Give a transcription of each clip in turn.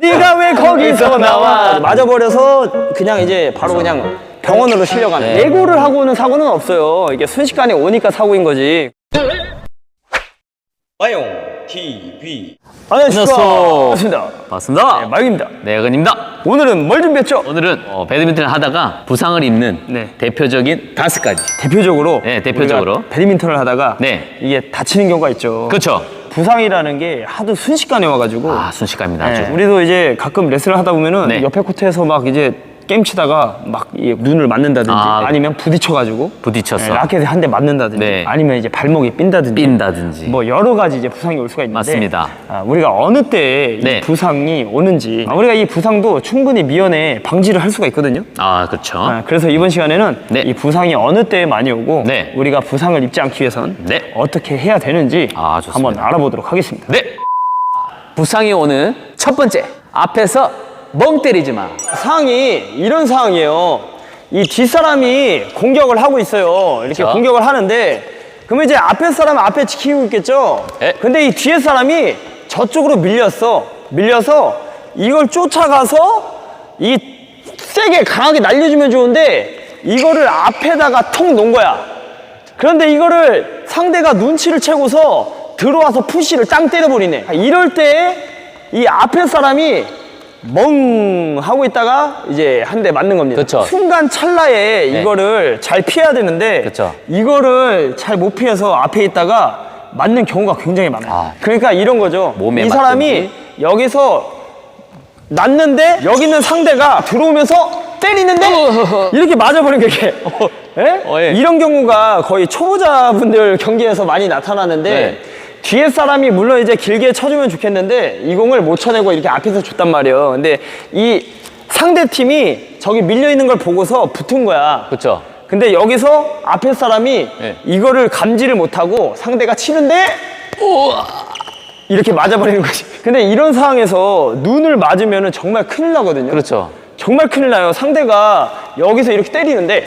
네가 왜 거기서 나와? 맞아버려서 그냥 이제 바로 그냥 병원으로 실려가는. 네. 예고를 하고 오는 사고는 없어요. 이게 순식간에 오니까 사고인 거지. 마용 TV. 안녕하십니까. 안녕하세요. 반갑습니다. 맞습니다. 네, 마용입니다. 네, 여근입니다. 오늘은 뭘 준비했죠? 오늘은 어, 배드민턴을 하다가 부상을 입는 네. 대표적인 다섯 가지. 대표적으로. 네, 대표적으로. 우리가 배드민턴을 하다가 네. 이게 다치는 경우가 있죠. 그렇죠. 부상이라는 게 하도 순식간에 와가지고. 아, 순식간입니다. 아주. 네, 우리도 이제 가끔 레슨을 하다 보면은 네. 옆에 코트에서 막 이제 게임 치다가 막이 눈을 맞는다든지 아. 아, 니면 부딪혀가지고 부딪혔어. 네, 라켓에 한 대 맞는다든지 네. 아니면 이제 발목이 삔다든지 삔다든지. 뭐 여러 가지 이제 부상이 올 수가 있는데 맞습니다. 아, 우리가 어느 때이 네. 부상이 오는지 아, 우리가 이 부상도 충분히 미연에 방지를 할 수가 있거든요. 아, 그렇죠. 아, 그래서 이번 시간에는 네. 이 부상이 어느 때에 많이 오고 네. 우리가 부상을 입지 않기 위해선 네. 어떻게 해야 되는지 아, 좋습니다. 한번 알아보도록 하겠습니다. 네. 부상이 오는 첫 번째 앞에서 멍 때리지 마. 상황이 이런 상황이에요. 이 뒷사람이 공격을 하고 있어요. 이렇게 자. 공격을 하는데 그러면 이제 앞에 사람은 앞에 지키고 있겠죠. 네. 근데 이 뒤에 사람이 저쪽으로 밀렸어. 밀려서 이걸 쫓아가서 이 세게 강하게 날려주면 좋은데 이거를 앞에다가 통 놓은 거야. 그런데 이거를 상대가 눈치를 채고서 들어와서 푸시를 땅 때려버리네. 이럴 때 이 앞에 사람이 멍 하고 있다가 이제 한 대 맞는 겁니다. 그쵸. 순간 찰나에 네. 이거를 잘 피해야 되는데 그쵸. 이거를 잘 못 피해서 앞에 있다가 맞는 경우가 굉장히 많아요. 아. 그러니까 이런 거죠. 몸에 이 사람이. 여기서 났는데 여기 있는 상대가 들어오면서 때리는데 이렇게 맞아버린 게 이게 예? 어, 예. 이런 경우가 거의 초보자분들 경기에서 많이 나타나는데 네. 뒤에 사람이 물론 이제 길게 쳐주면 좋겠는데 이 공을 못 쳐내고 이렇게 앞에서 줬단 말이에요. 근데 이 상대 팀이 저기 밀려 있는 걸 보고서 붙은 거야. 그렇죠. 근데 여기서 앞에 사람이 네. 이거를 감지를 못하고 상대가 치는데 이렇게 맞아버리는 거지. 근데 이런 상황에서 눈을 맞으면 정말 큰일 나거든요. 그렇죠. 정말 큰일 나요. 상대가 여기서 이렇게 때리는데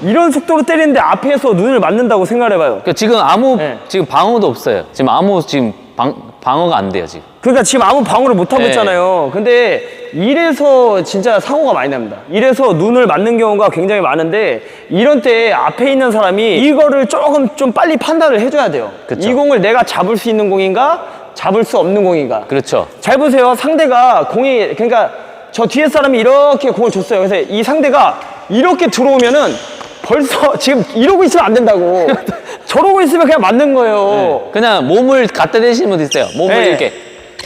이런 속도로 때리는데 앞에서 눈을 맞는다고 생각해봐요. 그러니까 지금 아무 네. 지금 방어도 없어요. 지금 아무 지금 방, 방어가 안 돼요, 지금. 그러니까 지금 아무 방어를 못 하고 네. 있잖아요. 근데 이래서 진짜 사고가 많이 납니다. 이래서 눈을 맞는 경우가 굉장히 많은데 이런 때 앞에 있는 사람이 이거를 조금 좀 빨리 판단을 해줘야 돼요. 그쵸. 이 공을 내가 잡을 수 있는 공인가 잡을 수 없는 공인가. 그렇죠. 잘 보세요. 상대가 공이 그러니까 저 뒤에 사람이 이렇게 공을 줬어요. 그래서 이 상대가 이렇게 들어오면은 벌써 지금 이러고 있으면 안 된다고. 저러고 있으면 그냥 맞는 거예요. 그냥 몸을 갖다 대시는 분도 있어요. 몸을 네. 이렇게.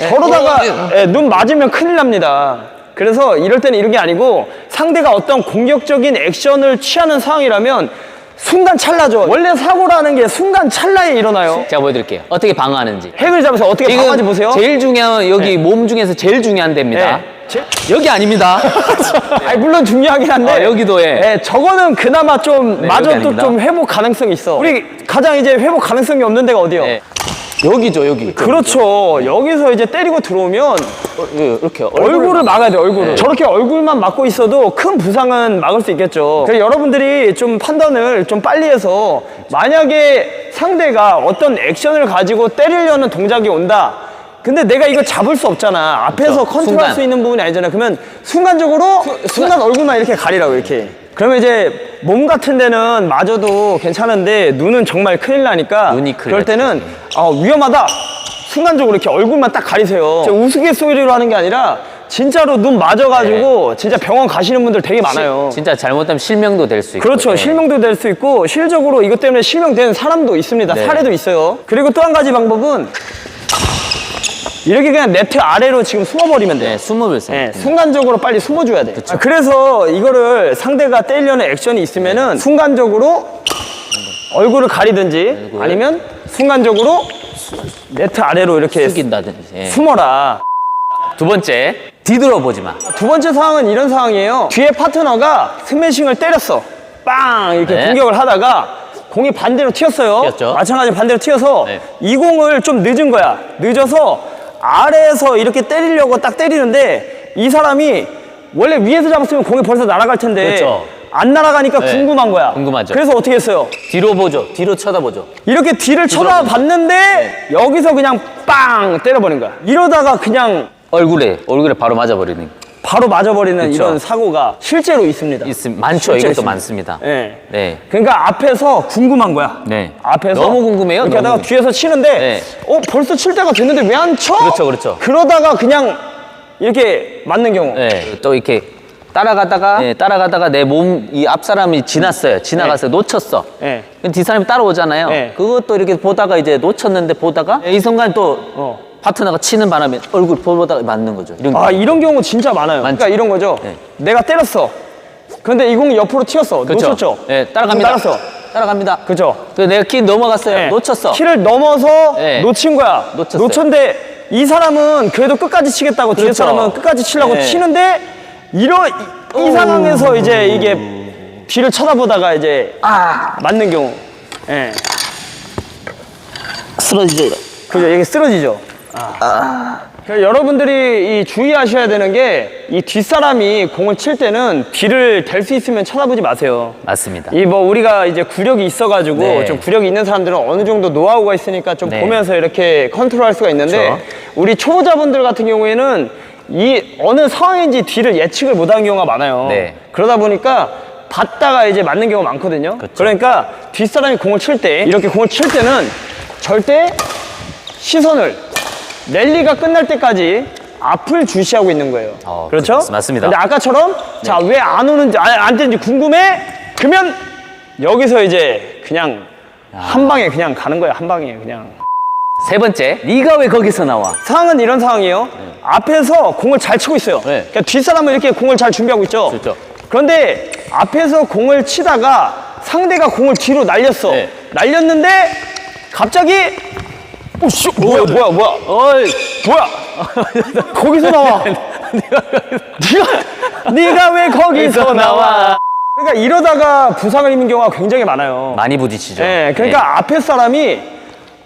저러다가 어, 예, 눈 맞으면 큰일 납니다. 그래서 이럴 때는 이런 게 아니고 상대가 어떤 공격적인 액션을 취하는 상황이라면 순간 찰나죠. 원래 사고라는 게 순간 찰나에 일어나요. 제가 보여드릴게요. 어떻게 방어하는지. 핵을 잡아서 어떻게 방어하지 보세요. 제일 중요한 여기 몸 중에서 제일 중요한 데입니다. 네. 제- 여기 아닙니다. 아니, 물론 중요하긴 한데 아, 여기도, 예. 예, 저거는 그나마 좀 네, 마저 여기 또 아닙니다. 좀 회복 가능성이 있어. 우리 가장 이제 회복 가능성이 없는 데가 어디요? 네. 여기죠, 여기. 그렇죠. 여기서 이제 때리고 들어오면 어, 이렇게 얼굴을 막아야 돼, 얼굴을. 네. 저렇게 얼굴만 막고 있어도 큰 부상은 막을 수 있겠죠. 그래서 여러분들이 좀 판단을 좀 빨리 해서 만약에 상대가 어떤 액션을 가지고 때리려는 동작이 온다. 근데 내가 이거 잡을 수 없잖아. 앞에서 그렇죠. 컨트롤할 순간. 수 있는 부분이 아니잖아. 그러면 순간적으로 순간 얼굴만 이렇게 가리라고 이렇게. 그러면 이제 몸 같은 데는 마저도 괜찮은데 눈은 정말 큰일 나니까 눈이 큰일 그럴 때는 어, 위험하다. 순간적으로 이렇게 얼굴만 딱 가리세요. 우스갯소리로 하는 게 아니라 진짜로 눈 맞아가지고 진짜 병원 가시는 분들 되게 많아요. 진짜 잘못하면 실명도 될 수 있고. 그렇죠. 네. 실명도 될 수 있고 실적으로 이것 때문에 실명된 사람도 있습니다. 네. 사례도 있어요. 그리고 또 한 가지 방법은 이렇게 그냥 네트 아래로 지금 숨어버리면 돼요. 네, 숨을 세 네, 순간적으로 빨리 숨어줘야 돼. 아, 그래서 이거를 상대가 때리려는 액션이 있으면은 순간적으로 얼굴을 가리든지 아니면 순간적으로 네트 아래로 이렇게 숙인다든지. 예. 숨어라. 두 번째, 뒤돌아보지 마. 두 번째 상황은 이런 상황이에요. 뒤에 파트너가 스매싱을 때렸어. 빵! 이렇게 네. 공격을 하다가 공이 반대로 튀었어요. 튀었죠. 마찬가지로 반대로 튀어서 네. 이 공을 좀 늦은 거야. 늦어서 아래에서 이렇게 때리려고 딱 때리는데 이 사람이 원래 위에서 잡았으면 공이 벌써 날아갈 텐데 그렇죠. 안 날아가니까 네. 궁금한 거야. 궁금하죠. 그래서 어떻게 했어요? 뒤로 보죠. 뒤로 쳐다보죠. 이렇게 뒤를 쳐다봤는데 네. 여기서 그냥 빵 때려버린 거야. 이러다가 그냥 얼굴에 얼굴에 바로 맞아버리는 바로 맞아버리는 그쵸. 이런 사고가 실제로 있습니다. 있음 많죠. 실제로 이것도 있습니다. 많습니다. 네. 네. 그러니까 앞에서 궁금한 거야. 네. 앞에서 너무 궁금해요, 이렇게 너무. 하다가 뒤에서 치는데 네. 어 벌써 칠 때가 됐는데 왜 안 쳐? 그렇죠, 그렇죠. 그러다가 그냥 이렇게 맞는 경우. 네. 또 이렇게 따라가다가 네, 따라가다가 내 몸 이 앞 사람이 지났어요. 지나갔어요. 놓쳤어. 네. 그럼 뒤 사람이 따라오잖아요. 네. 그것도 이렇게 보다가 이제 놓쳤는데 보다가 이 순간 또 어. 파트너가 치는 바람에 얼굴 보다가 맞는 거죠. 이런 아 거. 이런 경우 진짜 많아요. 많죠. 그러니까 이런 거죠. 네. 내가 때렸어. 근데 이 공이 옆으로 튀었어. 그렇죠. 놓쳤죠. 네, 따라갑니다. 그럼 따랐어. 따라갑니다. 그죠. 그래서 내가 키 넘어갔어요. 네. 놓쳤어. 키를 넘어서 네. 놓친 거야. 놓쳤어요. 놓쳤는데 이 사람은 그래도 끝까지 치겠다고 뒤에 그렇죠. 사람은 끝까지 치려고 네. 치는데 이런 이, 이 상황에서 이제 이게 뒤를 쳐다보다가 이제 아 맞는 경우. 예. 쓰러지죠. 그죠. 이게 쓰러지죠. 그래서 여러분들이 이 주의하셔야 되는 게 이 뒷사람이 공을 칠 때는 뒤를 댈 수 있으면 쳐다보지 마세요. 맞습니다. 이 뭐 우리가 이제 구력이 있어가지고 네. 좀 구력이 있는 사람들은 어느 정도 노하우가 있으니까 좀 네. 보면서 이렇게 컨트롤할 수가 있는데 그렇죠. 우리 초보자분들 같은 경우에는 이 어느 상황인지 뒤를 예측을 못하는 경우가 많아요. 네. 그러다 보니까 봤다가 이제 맞는 경우가 많거든요. 그렇죠. 그러니까 뒷사람이 공을 칠 때 이렇게 공을 칠 때는 절대 시선을 랠리가 끝날 때까지 앞을 주시하고 있는 거예요. 어, 그렇죠? 그- 맞습니다. 근데 아까처럼 자 왜 안 오는지 안, 안 되는지 궁금해? 그러면 여기서 이제 그냥 한 방에 그냥 가는 거예요. 한 방에 그냥. 세 번째, 네가 왜 거기서 나와? 상황은 이런 상황이에요. 앞에서 공을 잘 치고 있어요. 네. 그러니까 뒷사람은 이렇게 공을 잘 준비하고 있죠. 그렇죠. 그런데 앞에서 공을 치다가 상대가 공을 뒤로 날렸어. 네. 날렸는데 갑자기 오씨 뭐야 뭐야 뭐야 어이, 뭐야? 거기서 나와. 네가 네가 왜 거기서 나와? 그러니까 이러다가 부상을 입는 경우가 굉장히 많아요. 많이 부딪히죠. 예 그러니까 앞에 사람이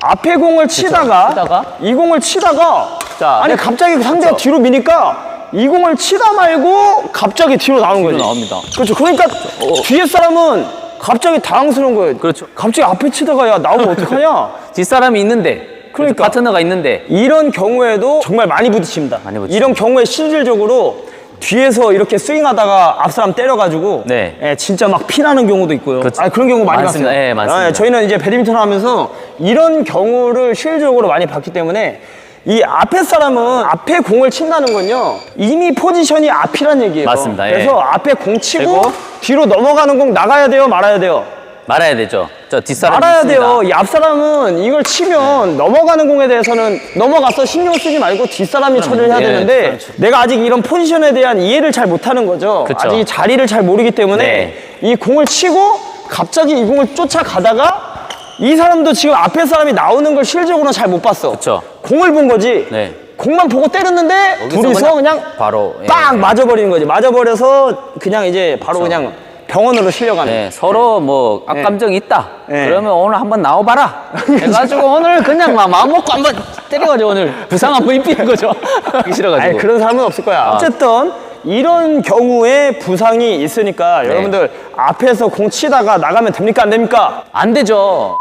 앞에 공을 치다가, 치다가? 이 공을 치다가 자, 아니 네. 갑자기 상대가 뒤로 미니까 이 공을 치다 말고 갑자기 뒤로 나오는 거지. 나옵니다. 그렇죠. 그러니까 뒤에 사람은 갑자기 당황스러운 거예요. 그렇죠. 갑자기 앞에 치다가 야 나오면 어떡하냐? 뒷사람이 있는데, 그러니까. 파트너가 있는데, 이런 경우에도 정말 많이 부딪힙니다. 많이 부딪힙니다. 이런 경우에 실질적으로 뒤에서 이렇게 스윙하다가 앞 사람 때려가지고 네. 예, 진짜 막 피나는 경우도 있고요. 그렇죠. 아, 그런 경우 많이 많습니다. 봤어요. 예, 많습니다. 아, 저희는 이제 배드민턴 하면서 이런 경우를 실질적으로 많이 봤기 때문에 이 앞에 사람은 앞에 공을 친다는 건요 이미 포지션이 앞이란 얘기예요. 맞습니다. 예. 그래서 앞에 공 치고 그리고 뒤로 넘어가는 공 나가야 돼요, 말아야 돼요. 말아야 되죠. 저 뒷사람 알아야. 돼요. 이 앞사람은 이걸 치면 넘어가는 공에 대해서는 넘어가서 신경 쓰지 말고 뒷사람이 처리를 해야 예, 되는데 그렇죠. 내가 아직 이런 포지션에 대한 이해를 잘 못하는 거죠. 그쵸. 아직 이 자리를 잘 모르기 때문에 네. 이 공을 치고 갑자기 이 공을 쫓아가다가 이 사람도 지금 앞에 사람이 나오는 걸 실질적으로는 잘못 봤어. 그쵸. 공을 본 거지. 네. 공만 보고 때렸는데 여기서 둘이서 그냥 그냥, 바로, 예. 빡 맞아버리는 거지. 맞아버려서 그냥 이제 바로 그냥 병원으로 실려가는. 네, 서로 뭐 악감정이 있다. 네. 그러면 오늘 한번 나와봐라. 해가지고 오늘 그냥 막 마음 먹고 한번 때려가지고 오늘 부상 한번 입히는 거죠. 하기 싫어가지고. 아니 그런 사람은 없을 거야. 어쨌든 이런 경우에 부상이 있으니까 여러분들 앞에서 공 치다가 나가면 됩니까 안 됩니까? 안 되죠.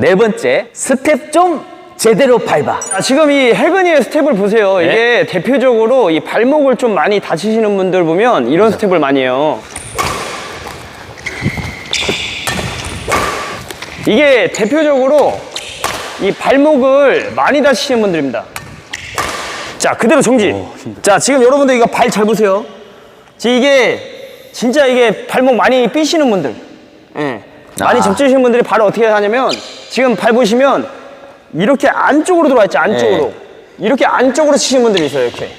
네 번째, 스텝 좀 제대로 밟아. 아, 지금 이 해근이의 스텝을 보세요. 이게 대표적으로 이 발목을 좀 많이 다치시는 분들 보면 이런 스텝을 많이 해요. 이게 대표적으로 이 발목을 많이 다치시는 분들입니다. 자, 그대로 정지. 자, 지금 여러분들 이거 발 잘 보세요. 지금 이게 진짜 이게 발목 많이 삐시는 분들. 예. 많이 아. 접지시는 분들이 발을 어떻게 하냐면 지금 발 보시면 이렇게 안쪽으로 들어와 있죠, 안쪽으로. 이렇게 안쪽으로 치시는 분들이 있어요, 이렇게.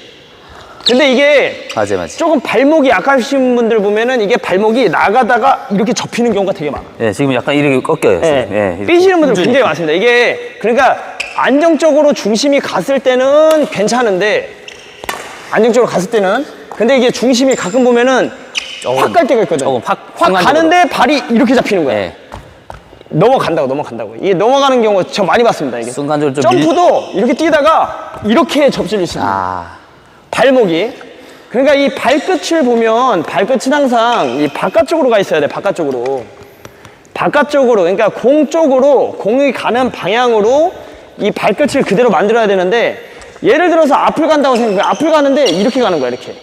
근데 이게 맞아, 맞아. 조금 발목이 약하신 분들 보면은 이게 발목이 나가다가 이렇게 접히는 경우가 되게 많아. 예, 지금 약간 이렇게 꺾여요. 예. 지금. 예, 이렇게. 삐시는 분들 굉장히 많습니다. 이게 그러니까 안정적으로 중심이 갔을 때는 괜찮은데 안정적으로 갔을 때는 근데 이게 중심이 가끔 보면은 확 갈 때가 있거든. 조금 확- 확 순간적으로. 가는데 발이 이렇게 잡히는 거야. 예. 넘어간다고 넘어간다고. 이게 넘어가는 경우 저 많이 봤습니다. 이게. 순간적으로 좀 밀- 점프도 이렇게 뛰다가 이렇게 수 있는 아, 발목이 그러니까 이 발끝을 보면 발끝은 항상 이 바깥쪽으로 가 있어야 돼 바깥쪽으로 바깥쪽으로 그러니까 공 쪽으로 공이 가는 방향으로 이 발끝을 그대로 만들어야 되는데 예를 들어서 앞을 간다고 생각해. 앞을 가는데 이렇게 가는 거야, 이렇게.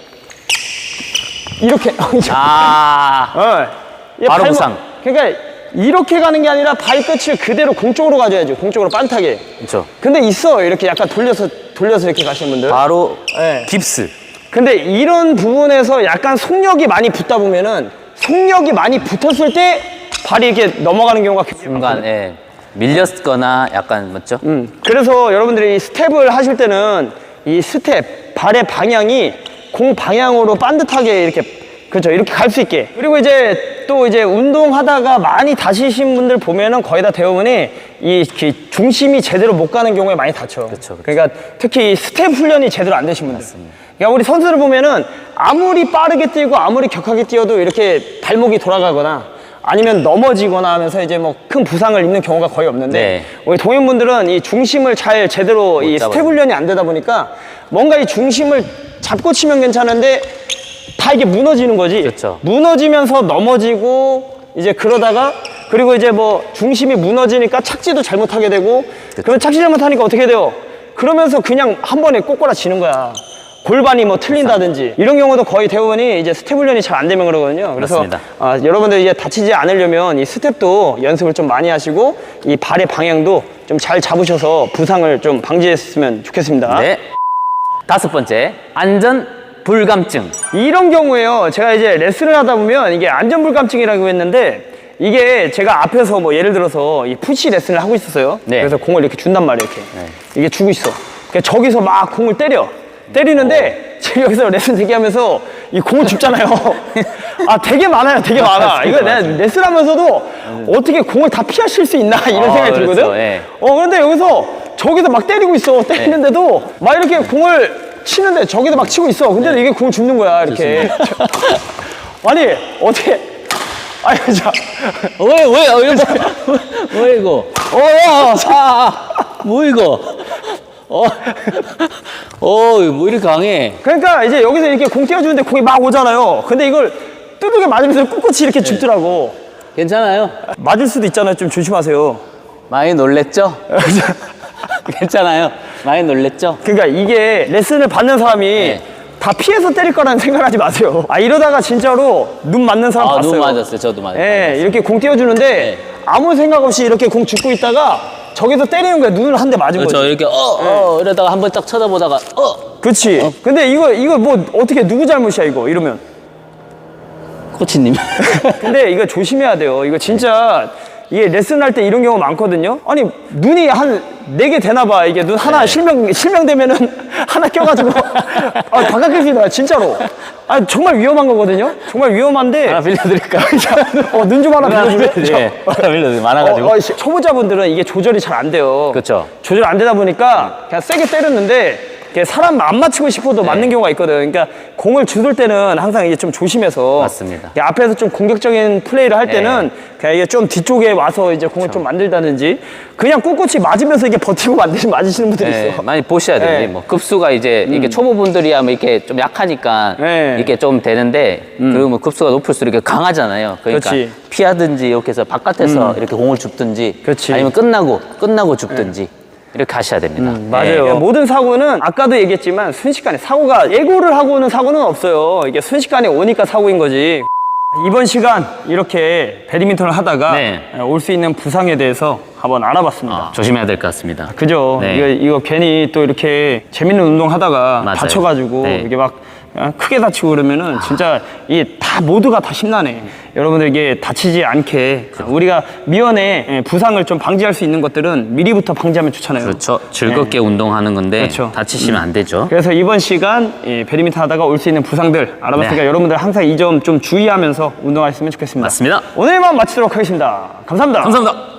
이렇게. 아, 어. 얘 바로 발목- 부상. 그러니까 이렇게 가는 게 아니라 발끝을 그대로 공 쪽으로 가져야죠. 공 쪽으로 빤타게. 그렇죠. 근데 있어. 이렇게 약간 돌려서 돌려서 이렇게 가시는 분들. 바로 네. 깁스. 근데 이런 부분에서 약간 속력이 많이 붙다 보면은 속력이 많이 붙었을 때 발이 이렇게 넘어가는 경우가 굉장히 순간 예, 밀렸거나 약간 맞죠? 음, 그래서 여러분들이 이 스텝을 하실 때는 이 스텝 발의 방향이 공 방향으로 반듯하게 이렇게 그렇죠 이렇게 갈 수 있게 그리고 이제 또 이제 운동하다가 많이 다치신 분들 보면은 거의 다 대부분이 이 이렇게 중심이 제대로 못 가는 경우에 많이 다쳐 그쵸, 그쵸. 러니까 특히 이 스텝 훈련이 제대로 안 되신 분들 그러니까 우리 선수들 보면은 아무리 빠르게 뛰고 아무리 격하게 뛰어도 이렇게 발목이 돌아가거나 아니면 넘어지거나 하면서 이제 뭐 큰 부상을 입는 경우가 거의 없는데 네. 우리 동행분들은 이 중심을 잘 제대로 이. 스텝 훈련이 안 되다 보니까 뭔가 이 중심을 잡고 치면 괜찮은데 다 이게 무너지는 거지. 그렇죠. 무너지면서 넘어지고 이제 그러다가 그리고 이제 뭐 중심이 무너지니까 착지도 잘못하게 되고 그러면 착지 잘못하니까 어떻게 돼요? 그러면서 그냥 한 번에 꼬꼬라지는 거야. 골반이 뭐 틀린다든지 이런 경우도 거의 대부분이 이제 스텝 훈련이 잘 안 되면 그러거든요. 그래서 맞습니다. 아, 여러분들 이제 다치지 않으려면 이 스텝도 연습을 좀 많이 하시고 이 발의 방향도 좀 잘 잡으셔서 부상을 좀 방지했으면 좋겠습니다. 네. 다섯 번째, 안전 불감증. 이런 경우에요. 제가 이제 레슨을 하다 보면 이게 안전불감증이라고 했는데 이게 제가 앞에서 뭐 예를 들어서 이 푸시 레슨을 하고 있었어요. 네. 그래서 공을 이렇게 준단 말이에요. 이렇게. 이게 주고 있어. 그러니까 저기서 막 공을 때려. 때리는데 제가 여기서 레슨 대기하면서 이 공을 줍잖아요. 아 되게 많아요. 되게 많아. 이거 내가 레슨하면서도 어떻게 공을 다 피하실 수 있나 이런 어, 생각이 그렇죠. 들거든. 예. 어 그런데 여기서 저기서 막 때리고 있어. 때리는데도 막 이렇게 공을 치는데 저기도 막 치고 있어. 근데 이게 공을 줍는 거야 이렇게. 아니 어떻게? 아니 자, 왜, 왜, 어, 이거, 왜 이거? 어, 야, 아, 아, 뭐 이거? 어, 어, 뭐 이렇게 강해? 그러니까 이제 여기서 이렇게 공 띄워주는데 공이 막 오잖아요. 근데 이걸 뚜둑에 맞으면서 꿋꿋이 이렇게 줍더라고. 괜찮아요? 맞을 수도 있잖아요. 좀 조심하세요. 많이 놀랬죠? 괜찮아요? 많이 놀랬죠? 그러니까 이게 레슨을 받는 사람이 네. 다 피해서 때릴 거라는 생각하지 마세요. 아 이러다가 진짜로 눈 맞는 사람 아, 봤어요. 눈 맞았어요. 저도 맞았어요. 예, 이렇게 공 띄워주는데 네. 아무 생각 없이 이렇게 공 줍고 있다가 저기서 때리는 거야. 눈을 한 대 맞은 그렇죠. 거지. 이렇게, 어, 어, 이러다가 한 번 딱 쳐다보다가, 어, 그렇지. 근데 이거 이거 뭐 어떻게 누구 잘못이야 이거 이러면. 코치님. 근데 이거 조심해야 돼요. 이거 진짜 이게 레슨 할 때 이런 경우 많거든요. 아니 눈이 한 네 개 되나 봐. 이게 눈 하나 네. 실명 실명되면은 하나 껴가지고 아 바깥에서 진짜로. 아 정말 위험한 거거든요. 정말 위험한데. 하나 빌려드릴까요? 어눈 좀 하나 빌려주세요. 예, 하나 빌려드릴게요. 많아가지고. 어, 어, 시- 초보자분들은 이게 조절이 잘 안 돼요. 그렇죠. 조절 안 되다 보니까 그냥 세게 때렸는데 사람 안 맞추고 싶어도 네. 맞는 경우가 있거든. 그러니까 공을 주술 때는 항상 이게 좀 조심해서 맞습니다. 앞에서 좀 공격적인 플레이를 할 때는 네. 그냥 이게 좀 뒤쪽에 와서 이제 공을 좀 만들다든지 그냥 꿋꿋이 맞으면서 이게 버티고 만드시, 맞으시는 분들이 네, 있어. 많이 보셔야 돼요. 네. 뭐 급수가 이제 이게 초보분들이야 뭐 이렇게 좀 약하니까 네. 이게 좀 되는데 그러면 급수가 높을수록 이렇게 강하잖아요. 그러니까 그렇지. 피하든지 이렇게 해서 바깥에서 이렇게 공을 줍든지 그렇지. 아니면 끝나고 끝나고 줍든지 이렇게 하셔야 됩니다. 맞아요. 네. 모든 사고는 아까도 얘기했지만 순식간에 사고가 예고를 하고 오는 사고는 없어요. 이게 순식간에 오니까 사고인 거지. 이번 시간 이렇게 배드민턴을 하다가 네. 올 수 있는 부상에 대해서 한번 알아봤습니다. 어, 조심해야 될 것 같습니다. 그죠? 네. 이거, 이거 괜히 또 이렇게 재밌는 운동 하다가 맞아요. 다쳐가지고 네. 이게 막 아, 크게 다치고 그러면은 진짜 이게 다 모두가 다 심란해. 여러분들 이게 다치지 않게 우리가 미연에 예, 부상을 좀 방지할 수 있는 것들은 미리부터 방지하면 좋잖아요. 그렇죠. 즐겁게 운동하는 건데 그렇죠. 다치시면 안 되죠. 그래서 이번 시간 이 배드민턴 하다가 올 수 있는 부상들 알아봤으니까 네. 여러분들 항상 이 점 좀 주의하면서 운동하셨으면 좋겠습니다. 맞습니다. 오늘만 마치도록 하겠습니다. 감사합니다. 감사합니다.